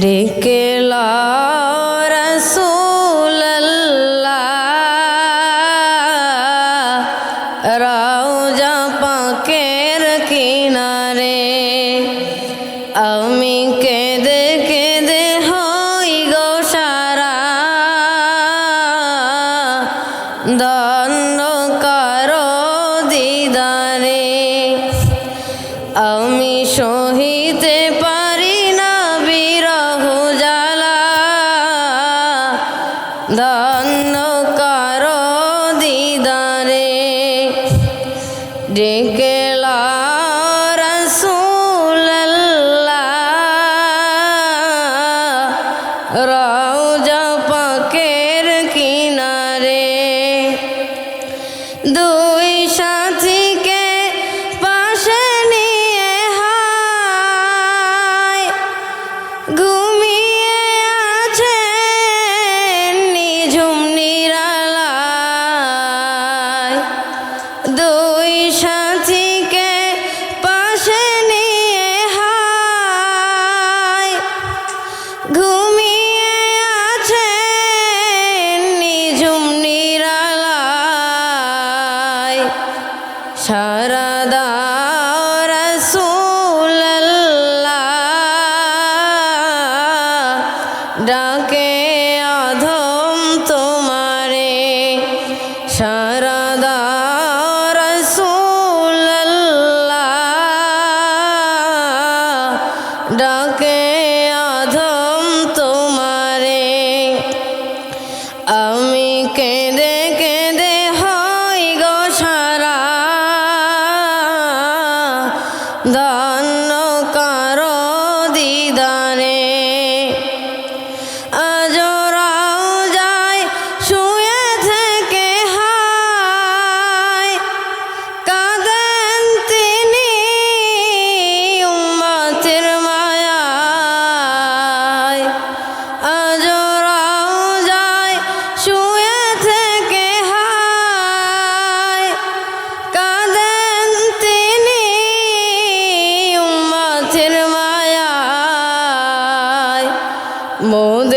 ডেকে রাউজা পাকের কিনারে আমি কেঁদে কেঁদে হই গো সারা। দা ডেকে সারদা রসুল্লাহ ডাকে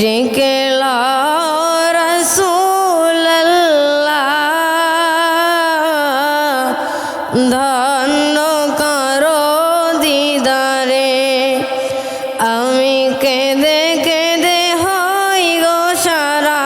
निकला रसूल ধন্য করো দিদারে আমি কেঁদে কেঁদে হই গো সারা